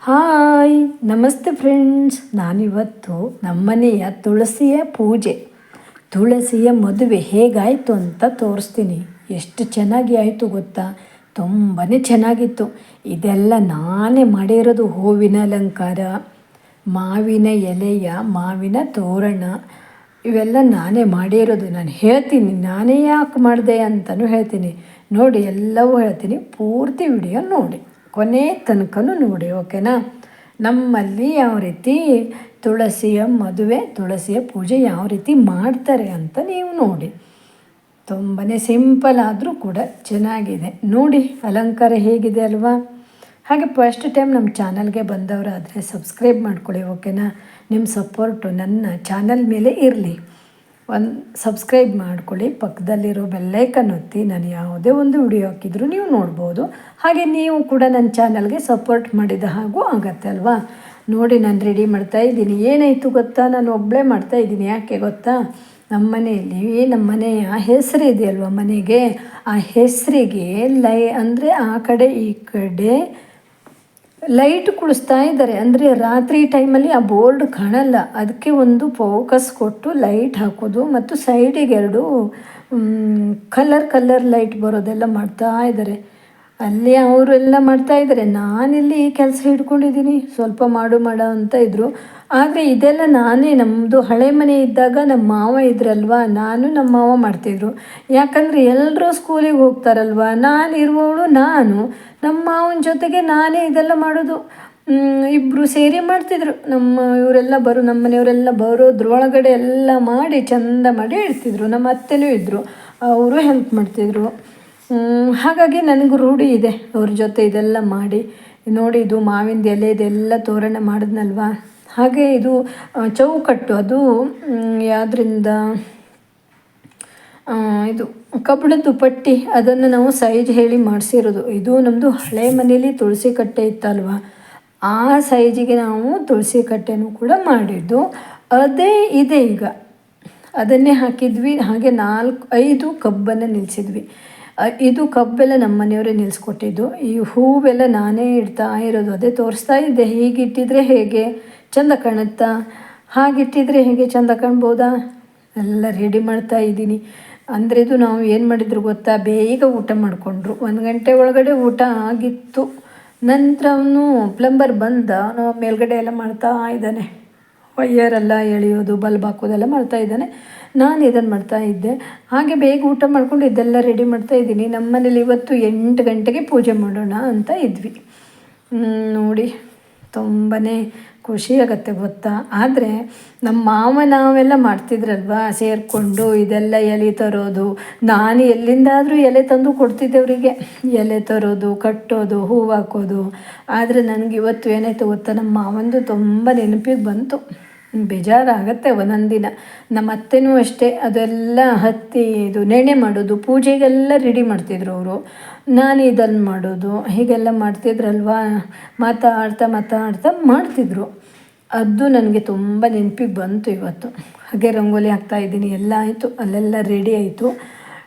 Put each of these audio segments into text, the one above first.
Hi, ನಮಸ್ತೆ friends ನಾನಿವತ್ತು ನಮ್ಮನೆಯ ತುಳಸಿಯ ಪೂಜೆ. ತುಳಸಿಯ ಮದುವೆ ಹೇಗಾಯಿತು ಅಂತ ತೋರಿಸ್ತೀನಿ. ಎಷ್ಟು ಚೆನ್ನಾಗಿ ಆಯಿತು ಗೊತ್ತಾ? ತುಂಬಾ ಚೆನ್ನಾಗಿತ್ತು. ಇದೆಲ್ಲ ನಾನೇ ಮಾಡಿರೋದು ಹೂವಿನ ಅಲಂಕಾರ, ಮಾವಿನ ಎಲೆಯ, ಮಾವಿನ ತೋರಣ. ಇವೆಲ್ಲ ನಾನೇ ಮಾಡಿರೋದು. ನಾನು ಹೇಳ್ತೀನಿ, ನಾನೇ ಯಾಕೆ ಮಾಡಿದೆ ಅಂತಲೂ ಹೇಳ್ತೀನಿ. ನೋಡಿ, ಎಲ್ಲವೂ ಹೇಳ್ತೀನಿ. ಪೂರ್ತಿ ವಿಡಿಯೋ ನೋಡಿ. ಕೊನೆ ತನಕನೂ ನೋಡಿ, ಓಕೆನಾ? ನಮ್ಮಲ್ಲಿ ಯಾವ ರೀತಿ ತುಳಸಿಯ ಮದುವೆ, ತುಳಸಿಯ ಪೂಜೆ ಯಾವ ರೀತಿ ಮಾಡ್ತಾರೆ ಅಂತ ನೀವು ನೋಡಿ. ತುಂಬಾ ಸಿಂಪಲ್ ಆದರೂ ಕೂಡ ಚೆನ್ನಾಗಿದೆ. ನೋಡಿ, ಅಲಂಕಾರ ಹೇಗಿದೆ ಅಲ್ವಾ? ಹಾಗೆ ಫಸ್ಟ್ ಟೈಮ್ ನಮ್ಮ ಚಾನಲ್ಗೆ ಬಂದವರಾದರೆ ಸಬ್ಸ್ಕ್ರೈಬ್ ಮಾಡ್ಕೊಳ್ಳಿ, ಓಕೆನಾ? ನಿಮ್ಮ ಸಪೋರ್ಟು ನನ್ನ ಚಾನಲ್ ಮೇಲೆ ಇರಲಿ. ಒಂದು ಸಬ್ಸ್ಕ್ರೈಬ್ ಮಾಡ್ಕೊಳ್ಳಿ, ಪಕ್ಕದಲ್ಲಿರೋ ಬೆಲ್ಲೈಕನ್ ಒತ್ತಿ, ನಾನು ಯಾವುದೇ ಒಂದು ವಿಡಿಯೋ ಹಾಕಿದ್ರೂ ನೀವು ನೋಡ್ಬೋದು. ಹಾಗೆ ನೀವು ಕೂಡ ನನ್ನ ಚಾನಲ್ಗೆ ಸಪೋರ್ಟ್ ಮಾಡಿದ ಹಾಗೂ ಆಗತ್ತೆ ಅಲ್ವಾ? ನೋಡಿ, ನಾನು ರೆಡಿ ಮಾಡ್ತಾ ಇದ್ದೀನಿ. ಏನಾಯಿತು ಗೊತ್ತಾ? ನಾನು ಒಬ್ಬಳೇ ಮಾಡ್ತಾ ಇದ್ದೀನಿ. ಯಾಕೆ ಗೊತ್ತಾ? ನಮ್ಮ ಮನೆಯಲ್ಲಿ ನಮ್ಮ ಮನೆಯ ಹೆಸರು ಇದೆಯಲ್ವ ಮನೆಗೆ? ಆ ಹೆಸರಿಗೆ ಲೈ ಅಂದರೆ ಆ ಕಡೆ, ಈ ಕಡೆ ಲೈಟ್ ಕುಳಿಸ್ತಾ ಇದ್ದಾರೆ. ಅಂದರೆ ರಾತ್ರಿ ಟೈಮಲ್ಲಿ ಆ ಬೋರ್ಡ್ ಕಾಣಲ್ಲ. ಅದಕ್ಕೆ ಒಂದು ಫೋಕಸ್ ಕೊಟ್ಟು ಲೈಟ್ ಹಾಕೋದು ಮತ್ತು ಸೈಡಿಗೆ ಎರಡು ಕಲರ್ ಕಲರ್ ಲೈಟ್ ಬರೋದೆಲ್ಲ ಮಾಡ್ತಾ ಇದ್ದಾರೆ. ಅಲ್ಲಿ ಅವರೆಲ್ಲ ಮಾಡ್ತಾ ಇದ್ದಾರೆ. ನಾನಿಲ್ಲಿ ಕೆಲಸ ಹಿಡ್ಕೊಂಡಿದ್ದೀನಿ. ಸ್ವಲ್ಪ ಮಾಡು, ಮಾಡ ಅಂತ ಇದ್ದರು ಆದರೆ ಇದೆಲ್ಲ ನಾನೇ ನಮ್ಮದು ಹಳೆ ಮನೆ ಇದ್ದಾಗ ನಮ್ಮ ಮಾವ ಇದ್ರಲ್ವ? ನಾನು ನಮ್ಮ ಮಾವ ಮಾಡ್ತಿದ್ರು. ಯಾಕಂದರೆ ಎಲ್ಲರೂ ಸ್ಕೂಲಿಗೆ ಹೋಗ್ತಾರಲ್ವ? ನಾನು ಇರುವವಳು ನಾನು. ನಮ್ಮ ಮಾವನ ಜೊತೆಗೆ ನಾನೇ ಇದೆಲ್ಲ ಮಾಡೋದು. ಇಬ್ಬರು ಸೇರಿ ಮಾಡ್ತಿದ್ರು. ನಮ್ಮ ಇವರೆಲ್ಲ ಬರೋ, ನಮ್ಮ ಮನೆಯವರೆಲ್ಲ ಬರೋದ್ರೊಳಗಡೆ ಎಲ್ಲ ಮಾಡಿ, ಚಂದ ಮಾಡಿ ಇಡ್ತಿದ್ರು ನಮ್ಮ ಅತ್ತೆನೂ ಇದ್ದರು ಅವರು ಹೆಲ್ಪ್ ಮಾಡ್ತಿದ್ರು. ಹಾಗಾಗಿ ನನಗೂ ರೂಢಿ ಇದೆ ಅವ್ರ ಜೊತೆ ಇದೆಲ್ಲ ಮಾಡಿ. ನೋಡಿ, ಇದು ಮಾವಿನ ಎಲೆ ಇದೆಲ್ಲ ತೋರಣ ಮಾಡಿದ್ನಲ್ವ? ಹಾಗೆ ಇದು ಚೌಕಟ್ಟು, ಅದು ಯಾವುದರಿಂದ ಇದು, ಕಬ್ಬಣದ್ದು ಪಟ್ಟಿ, ಅದನ್ನು ನಾವು ಸೈಜ್ ಹೇಳಿ ಮಾಡಿಸಿರೋದು. ಇದು ನಮ್ಮದು ಹಳೆ ಮನೇಲಿ ತುಳಸಿ ಕಟ್ಟೆ ಇತ್ತಲ್ವ? ಆ ಸೈಜಿಗೆ ನಾವು ತುಳಸಿ ಕಟ್ಟೆನೂ ಕೂಡ ಮಾಡಿದ್ದು. ಅದೇ ಇದೆ ಈಗ. ಅದನ್ನೇ ಹಾಕಿದ್ವಿ, ಹಾಗೆ ನಾಲ್ಕು, ಐದು ಕಬ್ಬನ್ನು ನಿಲ್ಲಿಸಿದ್ವಿ ಇದು ಕಬ್ಬೆಲ್ಲ ನಮ್ಮ ಮನೆಯವರೇ ನಿಲ್ಲಿಸ್ಕೊಟ್ಟಿದ್ದು ಈ ಹೂವೆಲ್ಲ ನಾನೇ ಇಡ್ತಾ ಇರೋದು, ಅದೇ ತೋರಿಸ್ತಾ ಇದ್ದೆ. ಹೀಗಿಟ್ಟಿದ್ರೆ ಹೇಗೆ? ಚಂದ ಕಾಣುತ್ತಾ? ಹಾಗಿಟ್ಟಿದ್ರೆ ಹೇಗೆ ಚಂದ ಕಾಣ್ಬೋದಾ? ಎಲ್ಲ ರೆಡಿ ಮಾಡ್ತಾ ಇದ್ದೀನಿ. ಅಂದರೆ ಇದು ನಾವು ಏನು ಮಾಡಿದ್ರು ಗೊತ್ತಾ? ಬೇಗ ಊಟ ಮಾಡಿಕೊಂಡ್ರು. ಒಂದು ಗಂಟೆ ಒಳಗಡೆ ಊಟ ಆಗಿತ್ತು. ನಂತರ ಅವನು ಪ್ಲಂಬರ್ ಬಂದ. ಅವನು ಮೇಲ್ಗಡೆ ಎಲ್ಲ ಮಾಡ್ತಾ ಇದ್ದಾನೆ. ವೈಯರೆಲ್ಲ ಎಳೆಯೋದು, ಬಲ್ಬ್ ಹಾಕೋದೆಲ್ಲ ಮಾಡ್ತಾ ಇದ್ದಾನೆ. ನಾನು ಇದನ್ನು ಮಾಡ್ತಾ ಇದ್ದೆ. ಹಾಗೆ ಬೇಗ ಊಟ ಮಾಡಿಕೊಂಡು ಇದೆಲ್ಲ ರೆಡಿ ಮಾಡ್ತಾ ಇದ್ದೀನಿ. ನಮ್ಮ ಮನೇಲಿ ಇವತ್ತು ಎಂಟು ಗಂಟೆಗೆ ಪೂಜೆ ಮಾಡೋಣ ಅಂತ ಇದ್ವಿ. ನೋಡಿ ತುಂಬಾ ಖುಷಿ ಆಗುತ್ತೆ ಗೊತ್ತಾ? ಆದರೆ ನಮ್ಮ ಮಾವ ನಾವೆಲ್ಲ ಮಾಡ್ತಿದ್ರಲ್ವಾ? ಸೇರಿಕೊಂಡು ಇದೆಲ್ಲ ಎಲೆ ತರೋದು. ನಾನು ಎಲ್ಲಿಂದಾದರೂ ಎಲೆ ತಂದು ಕೊಡ್ತಿದ್ದೆವರಿಗೆ. ಎಲೆ ತರೋದು, ಕಟ್ಟೋದು, ಹೂವು ಹಾಕೋದು. ಆದರೆ ನನಗೆ ಇವತ್ತು ಏನಾಯ್ತು ಗೊತ್ತಾ ನಮ್ಮ ಮಾವಂದು ತುಂಬ ನೆನಪಿಗೆ ಬಂತು. ಬೇಜಾರಾಗತ್ತೆ ಒಂದೊಂದು ದಿನ ನಮ್ಮ ಅತ್ತೆನೂ ಅಷ್ಟೇ, ಅದೆಲ್ಲ ಹತ್ತಿ ಇದು ನೆನೆ ಮಾಡೋದು, ಪೂಜೆಗೆಲ್ಲ ರೆಡಿ ಮಾಡ್ತಿದ್ರು ಅವರು. ನಾನು ಇದನ್ನು ಮಾಡೋದು, ಹೀಗೆಲ್ಲ ಮಾಡ್ತಿದ್ರಲ್ವಾ? ಮಾತಾಡ್ತಾ ಮಾತಾಡ್ತಾ ಮಾಡ್ತಿದ್ರು. ಅದು ನನಗೆ ತುಂಬ ನೆನಪಿಗೆ ಬಂತು ಇವತ್ತು. ಹಾಗೆ ರಂಗೋಲಿ ಹಾಕ್ತಾಯಿದ್ದೀನಿ ಎಲ್ಲ ಆಯಿತು, ಅಲ್ಲೆಲ್ಲ ರೆಡಿ ಆಯಿತು.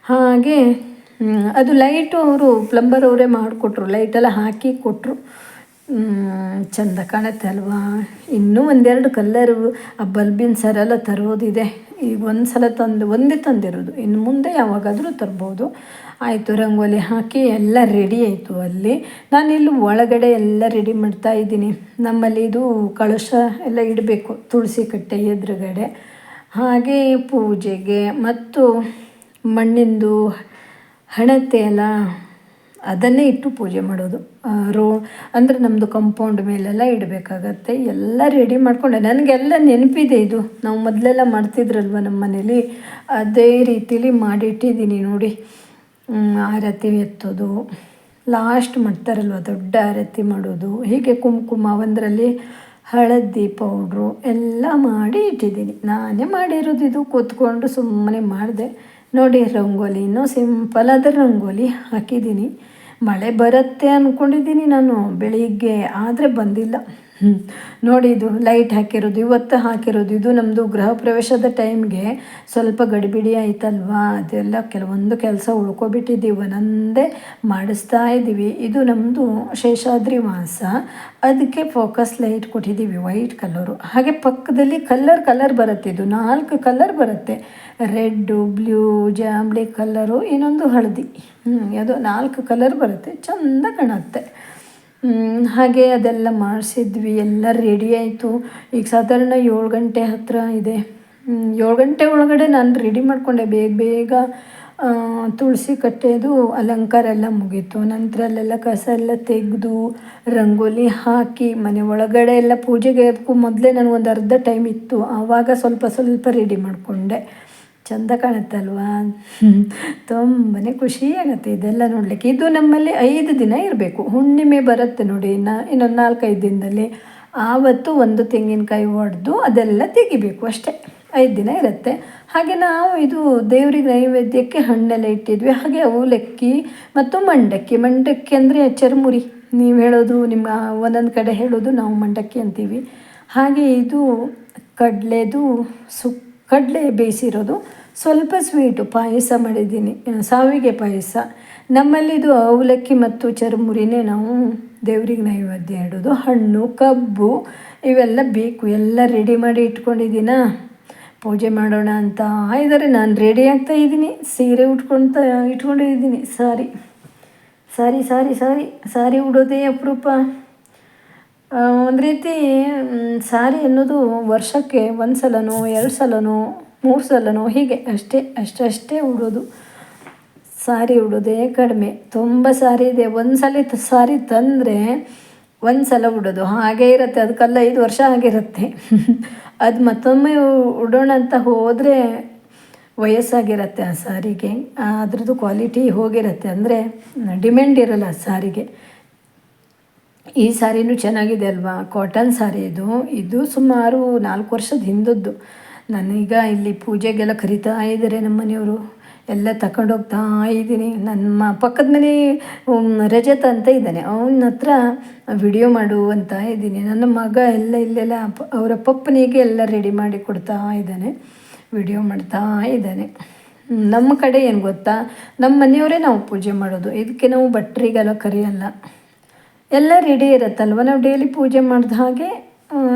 ಹಾಗೆ ಅದು ಲೈಟು ಅವರು ಪ್ಲಂಬರ್ ಅವರೇ ಮಾಡಿಕೊಟ್ರು ಲೈಟೆಲ್ಲ ಹಾಕಿ ಕೊಟ್ಟರು ಚಂದ ಕಾಣುತ್ತೆ ಅಲ್ವಾ? ಇನ್ನೂ ಒಂದೆರಡು ಕಲ್ಲರು ಆ ಬಲ್ಬಿನ ಸರೆಲ್ಲ ತರೋದಿದೆ. ಈಗ ಒಂದು ಸಲ ತಂದು, ಒಂದೇ ತಂದಿರೋದು. ಇನ್ನು ಮುಂದೆ ಯಾವಾಗಾದರೂ ತರ್ಬೋದು. ಆಯಿತು, ರಂಗೋಲಿ ಹಾಕಿ ಎಲ್ಲ ರೆಡಿ ಆಯಿತು ಅಲ್ಲಿ. ನಾನಿಲ್ಲಿ ಒಳಗಡೆ ಎಲ್ಲ ರೆಡಿ ಮಾಡ್ತಾ ಇದ್ದೀನಿ. ನಮ್ಮಲ್ಲಿ ಇದು ಕಳಶ ಎಲ್ಲ ಇಡಬೇಕು, ತುಳಸಿ ಕಟ್ಟೆ ಎದುರುಗಡೆ. ಹಾಗೆ ಪೂಜೆಗೆ ಮತ್ತು ಮಣ್ಣಿಂದು ಹಣತೆ ಎಲ್ಲ ಅದನ್ನೇ ಇಟ್ಟು ಪೂಜೆ ಮಾಡೋದು. ರೋ, ಅಂದರೆ ನಮ್ಮದು ಕಂಪೌಂಡ್ ಮೇಲೆಲ್ಲ ಇಡಬೇಕಾಗತ್ತೆ. ಎಲ್ಲ ರೆಡಿ ಮಾಡಿಕೊಂಡೆ. ನನಗೆಲ್ಲ ನೆನಪಿದೆ ಇದು. ನಾವು ಮೊದಲೆಲ್ಲ ಮಾಡ್ತಿದ್ರಲ್ವ ನಮ್ಮ ಮನೇಲಿ? ಅದೇ ರೀತಿಲಿ ಮಾಡಿಟ್ಟಿದ್ದೀನಿ ನೋಡಿ. ಆರತಿ ಎತ್ತೋದು. ಲಾಸ್ಟ್ ಮಾಡ್ತಾರಲ್ವ, ದೊಡ್ಡ ಆರತಿ ಮಾಡೋದು. ಹೀಗೆ ಕುಂಕುಮ, ಒಂದರಲ್ಲಿ ಹಳದಿ ಪೌಡ್ರು ಎಲ್ಲ ಮಾಡಿ ಇಟ್ಟಿದ್ದೀನಿ. ನಾನೇ ಮಾಡಿರೋದು ಇದು. ಕೂತ್ಕೊಂಡು ಸುಮ್ಮನೆ ಮಾಡಿದೆ. ನೋಡಿ, ರಂಗೋಲಿ. ಇನ್ನೂ ಆದ ರಂಗೋಲಿ ಹಾಕಿದ್ದೀನಿ. ಮಳೆ ಬರುತ್ತೆ ಅಂದ್ಕೊಂಡಿದ್ದೀನಿ ನಾನು ಬೆಳಿಗ್ಗೆ ಆದರೆ ಬಂದಿಲ್ಲ. ಹ್ಮ್. ನೋಡಿ ಇದು ಲೈಟ್ ಹಾಕಿರೋದು, ಇವತ್ತು ಹಾಕಿರೋದು, ಇದು ನಮ್ಮದು ಗೃಹ ಪ್ರವೇಶದ ಟೈಮ್ಗೆ ಸ್ವಲ್ಪ ಗಡಿಬಿಡಿ ಆಯ್ತಲ್ವಾ? ಅದೆಲ್ಲ ಕೆಲವೊಂದು ಕೆಲಸ ಉಳ್ಕೊಬಿಟ್ಟಿದ್ದೀವಿ, ಒಂದೊಂದೇ ಮಾಡಿಸ್ತಾ ಇದ್ದೀವಿ. ಇದು ನಮ್ಮದು ಶೇಷಾದ್ರಿ ವಾಸ. ಅದಕ್ಕೆ ಫೋಕಸ್ ಲೈಟ್ ಕೊಟ್ಟಿದ್ದೀವಿ, ವೈಟ್ ಕಲರು. ಹಾಗೆ ಪಕ್ಕದಲ್ಲಿ ಕಲ್ಲರ್ ಕಲರ್ ಬರುತ್ತೆ ಇದು, ನಾಲ್ಕು ಕಲರ್ ಬರುತ್ತೆ. ರೆಡ್ಡು, ಬ್ಲೂ ಜಾಂಬ್ಲಿ ಕಲರು, ಇನ್ನೊಂದು ಹಳದಿ. ಹ್ಞೂ ಅದು ನಾಲ್ಕು ಕಲರ್ ಬರುತ್ತೆ, ಚೆಂದ ಕಾಣುತ್ತೆ. ಹಾಗೆ ಅದೆಲ್ಲ ಮಾಡಿಸಿದ್ವಿ. ಎಲ್ಲ ರೆಡಿ ಆಯಿತು. ಈಗ ಸಾಧಾರಣ ಏಳು ಗಂಟೆ ಹತ್ತಿರ ಇದೆ. ಏಳು ಗಂಟೆ ಒಳಗಡೆ ನಾನು ರೆಡಿ ಮಾಡಿಕೊಂಡೆ. ಬೇಗ ಬೇಗ ತುಳಸಿ ಕಟ್ಟೆದು ಅಲಂಕಾರ ಎಲ್ಲ ಮುಗೀತು. ನಂತರ ಅಲ್ಲೆಲ್ಲ ಕಸ ಎಲ್ಲ ತೆಗೆದು ರಂಗೋಲಿ ಹಾಕಿ ಮನೆ ಒಳಗಡೆ ಎಲ್ಲ ಪೂಜೆಗೆ ಅದಕ್ಕೂ ಮೊದಲೇ ನನಗೊಂದು ಅರ್ಧ ಟೈಮ್ ಇತ್ತು. ಆವಾಗ ಸ್ವಲ್ಪ ಸ್ವಲ್ಪ ರೆಡಿ ಮಾಡಿಕೊಂಡೆ. ಚಂದ ಕಾಣುತ್ತಲ್ವಾ? ತುಂಬಾ ಖುಷಿ ಆಗುತ್ತೆ ಇದೆಲ್ಲ ನೋಡಲಿಕ್ಕೆ. ಇದು ನಮ್ಮಲ್ಲಿ ಐದು ದಿನ ಇರಬೇಕು. ಹುಣ್ಣಿಮೆ ಬರುತ್ತೆ ನೋಡಿ ನಾ ಇನ್ನೊಂದು ನಾಲ್ಕೈದು ದಿನದಲ್ಲಿ. ಆವತ್ತು ಒಂದು ತೆಂಗಿನಕಾಯಿ ಒಡೆದು ಅದೆಲ್ಲ ತೆಗಿಬೇಕು ಅಷ್ಟೇ. ಐದು ದಿನ ಇರುತ್ತೆ. ಹಾಗೆ ನಾವು ಇದು ದೇವ್ರಿಗೆ ನೈವೇದ್ಯಕ್ಕೆ ಹಣ್ಣೆಲ್ಲ ಇಟ್ಟಿದ್ವಿ. ಹಾಗೆ ಅವಲಕ್ಕಿ ಮತ್ತು ಮಂಡಕ್ಕಿ. ಮಂಡಕ್ಕಿ ಅಂದರೆ ಚರ್ಮುರಿ. ನೀವು ಹೇಳೋದು ನಿಮ್ಮ ಒಂದೊಂದು ಕಡೆ ಹೇಳೋದು ನಾವು ಮಂಡಕ್ಕಿ ಅಂತೀವಿ. ಹಾಗೆ ಇದು ಕಡಲೆದು ಸುಕ್ ಕಡಲೆ ಬೇಯಿಸಿರೋದು. ಸ್ವಲ್ಪ ಸ್ವೀಟು ಪಾಯಸ ಮಾಡಿದ್ದೀನಿ. ಸಾವಿಗೆ ಪಾಯಸ. ನಮ್ಮಲ್ಲಿದು ಅವಲಕ್ಕಿ ಮತ್ತು ಚರ್ಮುರಿನೇ ನಾವು ದೇವ್ರಿಗೆ ನೈವೇದ್ಯ ಇಡೋದು. ಹಣ್ಣು, ಕಬ್ಬು, ಇವೆಲ್ಲ ಬೇಕು. ಎಲ್ಲ ರೆಡಿ ಮಾಡಿ ಇಟ್ಕೊಂಡಿದ್ದೀನ? ಪೂಜೆ ಮಾಡೋಣ ಅಂತ ಇದ್ದಾರೆ. ನಾನು ರೆಡಿ ಆಗ್ತಾ ಇದ್ದೀನಿ. ಸೀರೆ ಉಟ್ಕೊಳ್ತಾ ಇಟ್ಕೊಂಡಿದ್ದೀನಿ. ಸಾರಿ. ಸಾರಿ ಸಾರಿ ಸಾರಿ. ಸಾರಿ ಉಡೋದೇ ಅಪರೂಪ. ಒಂದು ರೀತಿ ಸಾರಿ ಅನ್ನೋದು ವರ್ಷಕ್ಕೆ ಒಂದು ಸಲನೋ, ಎರಡು ಸಲನೋ, ಮೂರು ಸಲನೋ, ಹೀಗೆ ಅಷ್ಟೇ, ಅಷ್ಟಷ್ಟೇ ಉಡೋದು. ಸಾರಿ ಉಡೋದೇ ಕಡಿಮೆ. ತುಂಬ ಸಾರಿ ಇದೆ. ಒಂದು ಸಲ ಸ್ಯಾರಿ ತಂದರೆ ಒಂದು ಸಲ ಉಡೋದು. ಹಾಗೇ ಇರುತ್ತೆ. ಅದಕ್ಕೆಲ್ಲ ಐದು ವರ್ಷ ಆಗಿರುತ್ತೆ. ಅದು ಮತ್ತೊಮ್ಮೆ ಉಡೋಣ ಅಂತ ಹೋದರೆ ವಯಸ್ಸಾಗಿರುತ್ತೆ ಆ ಸಾರಿಗೆ. ಅದ್ರದ್ದು ಕ್ವಾಲಿಟಿ ಹೋಗಿರುತ್ತೆ. ಅಂದರೆ ಡಿಮ್ಯಾಂಡ್ ಇರಲ್ಲ ಆ ಸಾರಿಗೆ. ಈ ಸಾರಿನೂ ಚೆನ್ನಾಗಿದೆ ಅಲ್ವಾ? ಕಾಟನ್ ಸಾರಿ ಇದು. ಇದು ಸುಮಾರು ನಾಲ್ಕು ವರ್ಷದ ಹಿಂದದ್ದು. ನನಗೀಗ ಇಲ್ಲಿ ಪೂಜೆಗೆಲ್ಲ ಕರಿತಾ ಇದ್ದಾರೆ ನಮ್ಮ ಮನೆಯವರು. ಎಲ್ಲ ತಗೊಂಡೋಗ್ತಾ ಇದ್ದೀನಿ. ನಮ್ಮ ಪಕ್ಕದ ಮನೆ ರಜತ ಅಂತ ಇದ್ದಾನೆ. ಅವನ ಹತ್ರ ವಿಡಿಯೋ ಮಾಡು ಅಂತ ಇದ್ದೀನಿ. ನನ್ನ ಮಗ ಎಲ್ಲ ಇಲ್ಲೆಲ್ಲ ಅವರ ಪಪ್ಪನಿಗೆ ಎಲ್ಲ ರೆಡಿ ಮಾಡಿ ಕೊಡ್ತಾ ಇದ್ದಾನೆ. ವಿಡಿಯೋ ಮಾಡ್ತಾ ಇದ್ದಾನೆ. ನಮ್ಮ ಕಡೆ ಏನು ಗೊತ್ತಾ? ನಮ್ಮ ಮನೆಯವರೇ ನಾವು ಪೂಜೆ ಮಾಡೋದು. ಇದಕ್ಕೆ ನಾವು ಭಟ್ರಿಗೆಲ್ಲ ಕರೆಯಲ್ಲ. ಎಲ್ಲ ರೆಡಿ ಇರುತ್ತಲ್ವ? ನಾವು ಡೈಲಿ ಪೂಜೆ ಮಾಡಿದ ಹಾಗೆ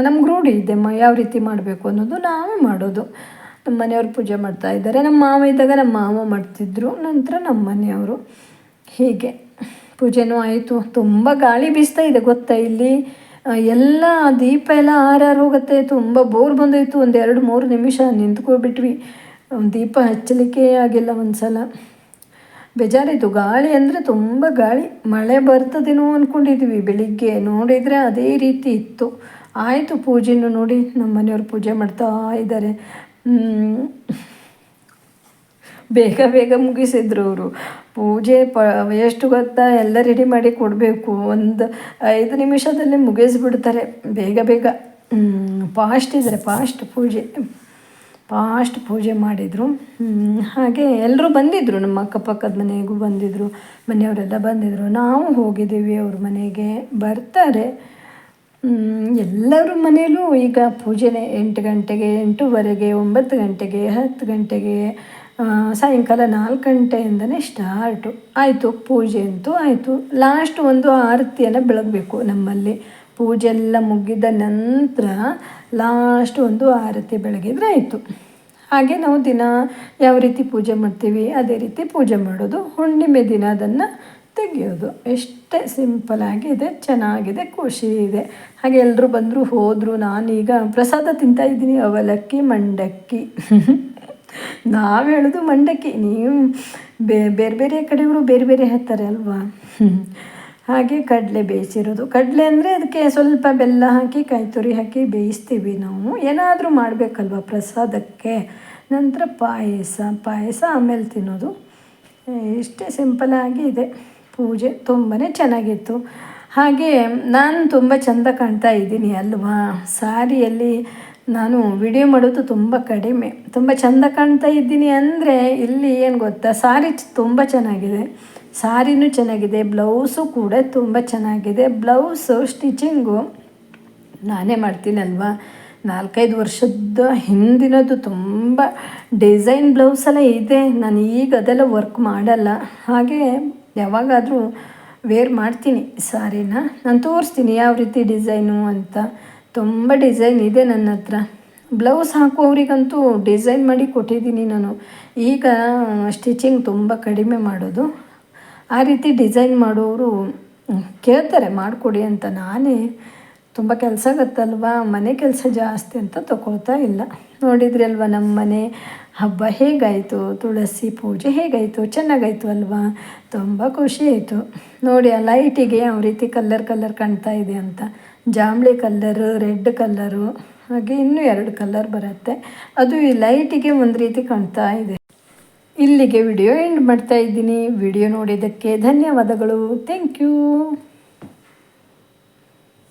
ನಮ್ಗೆ ರೂಢಿ ಇದೆ ಮ, ಯಾವ ರೀತಿ ಮಾಡಬೇಕು ಅನ್ನೋದು ನಾವೇ ಮಾಡೋದು. ನಮ್ಮ ಮನೆಯವ್ರು ಪೂಜೆ ಮಾಡ್ತಾ ಇದ್ದಾರೆ. ನಮ್ಮ ಮಾವ ಇದ್ದಾಗ ನಮ್ಮ ಮಾವ ಮಾಡ್ತಿದ್ರು. ನಂತರ ನಮ್ಮ ಮನೆಯವರು ಹೀಗೆ ಪೂಜೆನೂ ಆಯಿತು. ತುಂಬ ಗಾಳಿ ಬೀಸ್ತಾ ಇದೆ ಗೊತ್ತಾ ಇಲ್ಲಿ? ಎಲ್ಲ ದೀಪ ಎಲ್ಲ ಆರಾರು ಹೋಗುತ್ತೆ. ತುಂಬ ಬೋರ್ ಬಂದೋಯ್ತು. ಒಂದು ಎರಡು ಮೂರು ನಿಮಿಷ ನಿಂತ್ಕೊಬಿಟ್ವಿ ದೀಪ ಹಚ್ಚಲಿಕ್ಕೆ ಆಗಿಲ್ಲ ಒಂದು ಸಲ ಬೇಜಾರಿತ್ತು ಗಾಳಿ ಅಂದರೆ ತುಂಬ ಗಾಳಿ. ಮಳೆ ಬರ್ತದೇನೋ ಅಂದ್ಕೊಂಡಿದ್ವಿ ಬೆಳಿಗ್ಗೆ ನೋಡಿದರೆ ಅದೇ ರೀತಿ ಇತ್ತು. ಆಯಿತು ಪೂಜೆನೂ ನೋಡಿ ನಮ್ಮ ಮನೆಯವ್ರು ಪೂಜೆ ಮಾಡ್ತಾ ಇದ್ದಾರೆ. ಬೇಗ ಬೇಗ ಮುಗಿಸಿದ್ರು ಅವರು. ಪೂಜೆ ಪ, ಎಷ್ಟು ಗೊತ್ತಾ? ಎಲ್ಲ ರೆಡಿ ಮಾಡಿ ಕೊಡಬೇಕು. ಒಂದು ಐದು ನಿಮಿಷದಲ್ಲೇ ಮುಗಿಸ್ಬಿಡ್ತಾರೆ. ಬೇಗ ಬೇಗ. ಫಾಸ್ಟ್ ಇದ್ದಾರೆ ಫಾಸ್ಟ್ ಪೂಜೆ. ಫಾಸ್ಟ್ ಪೂಜೆ ಮಾಡಿದರು. ಹಾಗೆ ಎಲ್ಲರೂ ಬಂದಿದ್ದರು ನಮ್ಮ ಅಕ್ಕಪಕ್ಕದ ಮನೆಗೂ ಬಂದಿದ್ದರು ಮನೆಯವರೆಲ್ಲ ಬಂದಿದ್ದರು ನಾವು ಹೋಗಿದ್ದೀವಿ, ಅವ್ರ ಮನೆಗೆ ಬರ್ತಾರೆ. ಎಲ್ಲರ ಮನೆಯಲ್ಲೂ ಈಗ ಪೂಜೆನೇ ಎಂಟು ಗಂಟೆಗೆ, ಎಂಟೂವರೆಗೆ, ಒಂಬತ್ತು ಗಂಟೆಗೆ, ಹತ್ತು ಗಂಟೆಗೆ ಸಾಯಂಕಾಲ ನಾಲ್ಕು ಗಂಟೆಯಿಂದನೇ ಸ್ಟಾರ್ಟು. ಆಯಿತು, ಪೂಜೆ ಅಂತೂ ಆಯಿತು. ಲಾಸ್ಟ್ ಒಂದು ಆರತಿಯನ್ನು ಬೆಳಗಬೇಕು ನಮ್ಮಲ್ಲಿ. ಪೂಜೆ ಎಲ್ಲ ಮುಗಿದ ನಂತರ ಲಾಸ್ಟ್ ಒಂದು ಆರತಿ ಬೆಳಗಿದ್ರೆ ಆಯಿತು. ಹಾಗೆ ನಾವು ದಿನ ಯಾವ ರೀತಿ ಪೂಜೆ ಮಾಡ್ತೀವಿ, ಅದೇ ರೀತಿ ಪೂಜೆ ಮಾಡೋದು, ಹುಣ್ಣಿಮೆ ದಿನ ಅದನ್ನು ತೆಗೆಯೋದು. ಎಷ್ಟೇ ಸಿಂಪಲ್ ಆಗಿದೆ, ಚೆನ್ನಾಗಿದೆ, ಖುಷಿ ಇದೆ. ಹಾಗೆ ಎಲ್ಲರೂ ಬಂದರು, ಹೋದರು, ನಾನೀಗ ಪ್ರಸಾದ ತಿಂತಾ ಇದ್ದೀನಿ, ಅವಲಕ್ಕಿ, ಮಂಡಕ್ಕಿ. ನಾವು ಹೇಳೋದು ಮಂಡಕ್ಕಿ. ನೀವು ಬೇರೆ ಬೇರೆ ಕಡೆಯವರು ಬೇರೆ ಬೇರೆ ಹೇಳ್ತಾರೆ ಅಲ್ವಾ? ಹಾಗೆ ಕಡಲೆ ಬೇಯಿಸಿರೋದು. ಕಡಲೆ ಅಂದರೆ ಅದಕ್ಕೆ ಸ್ವಲ್ಪ ಬೆಲ್ಲ ಹಾಕಿ ಕಾಯಿ ಹಾಕಿ ಬೇಯಿಸ್ತೀವಿ ನಾವು. ಏನಾದರೂ ಮಾಡಬೇಕಲ್ವ ಪ್ರಸಾದಕ್ಕೆ? ನಂತರ ಪಾಯಸ ಪಾಯಸ ಆಮೇಲೆ ತಿನ್ನೋದು. ಇಷ್ಟೇ ಸಿಂಪಲಾಗಿ ಇದೆ. ಪೂಜೆ ತುಂಬಾ ಚೆನ್ನಾಗಿತ್ತು. ಹಾಗೆ ನಾನು ತುಂಬ ಚೆಂದ ಕಾಣ್ತಾ ಇದ್ದೀನಿ ಅಲ್ವಾ? ಸಾರಿಯಲ್ಲಿ ನಾನು ವಿಡಿಯೋ ಮಾಡೋದು ತುಂಬ ಕಡಿಮೆ. ತುಂಬ ಚೆಂದ ಕಾಣ್ತಾ ಇದ್ದೀನಿ ಅಂದರೆ ಇಲ್ಲಿ ಏನು ಗೊತ್ತಾ? ಸಾರಿ ತುಂಬ ಚೆನ್ನಾಗಿದೆ. ಸಾರಿನೂ ಚೆನ್ನಾಗಿದೆ, ಬ್ಲೌಸು ಕೂಡ ತುಂಬ ಚೆನ್ನಾಗಿದೆ. ಬ್ಲೌಸು ಸ್ಟಿಚಿಂಗು ನಾನೇ ಮಾಡ್ತೀನಲ್ವಾ? ನಾಲ್ಕೈದು ವರ್ಷದ ಹಿಂದಿನದು ತುಂಬ ಡಿಸೈನ್ ಬ್ಲೌಸ್ ಎಲ್ಲ ಇದೆ. ನಾನು ಈಗ ಅದೆಲ್ಲ ವರ್ಕ್ ಮಾಡಲ್ಲ. ಹಾಗೆ ಯಾವಾಗಾದರೂ ವೇರ್ ಮಾಡ್ತೀನಿ ಸಾರಿನ. ನಾನು ತೋರಿಸ್ತೀನಿ ಯಾವ ರೀತಿ ಡಿಸೈನು ಅಂತ. ತುಂಬ ಡಿಸೈನ್ ಇದೆ ನನ್ನ ಹತ್ರ. ಬ್ಲೌಸ್ ಹಾಕುವವರಿಗಂತೂ ಡಿಸೈನ್ ಮಾಡಿ ಕೊಟ್ಟಿದ್ದೀನಿ ನಾನು. ಈಗ ಸ್ಟಿಚಿಂಗ್ ತುಂಬ ಕಡಿಮೆ ಮಾಡೋದು. ಆ ರೀತಿ ಡಿಸೈನ್ ಮಾಡೋರು ಕೇಳ್ತಾರೆ, ಮಾಡಿಕೊಡಿ ಅಂತ. ನಾನೇ ತುಂಬ ಕೆಲಸ ಗೊತ್ತಲ್ವಾ ಮನೆ ಕೆಲಸ ಜಾಸ್ತಿ ಅಂತ ತಗೊಳ್ತಾ ಇಲ್ಲ. ನೋಡಿದ್ರಿ ಅಲ್ವಾ ನಮ್ಮ ಮನೆ ಹಬ್ಬ ಹೇಗಾಯಿತು? ತುಳಸಿ ಪೂಜೆ ಹೇಗಾಯಿತು? ಚೆನ್ನಾಗಾಯಿತು ಅಲ್ವಾ? ತುಂಬ ಖುಷಿ ಆಯಿತು. ನೋಡಿ, ಆ ಲೈಟಿಗೆ ಯಾವ ರೀತಿ ಕಲ್ಲರ್ ಕಲ್ಲರ್ ಕಾಣ್ತಾ ಇದೆ ಅಂತ. ಜಾಂಬಳಿ ಕಲ್ಲರು ರೆಡ್ ಕಲ್ಲರು ಹಾಗೆ ಇನ್ನೂ ಎರಡು ಕಲರ್ ಬರುತ್ತೆ. ಅದು ಈ ಲೈಟಿಗೆ ಒಂದು ರೀತಿ ಕಾಣ್ತಾ ಇದೆ. ಇಲ್ಲಿಗೆ ವಿಡಿಯೋ ಎಂಡ್ ಮಾಡ್ತಾ ಇದ್ದೀನಿ. ವಿಡಿಯೋ ನೋಡಿದ್ದಕ್ಕೆ ಧನ್ಯವಾದಗಳು. Thank you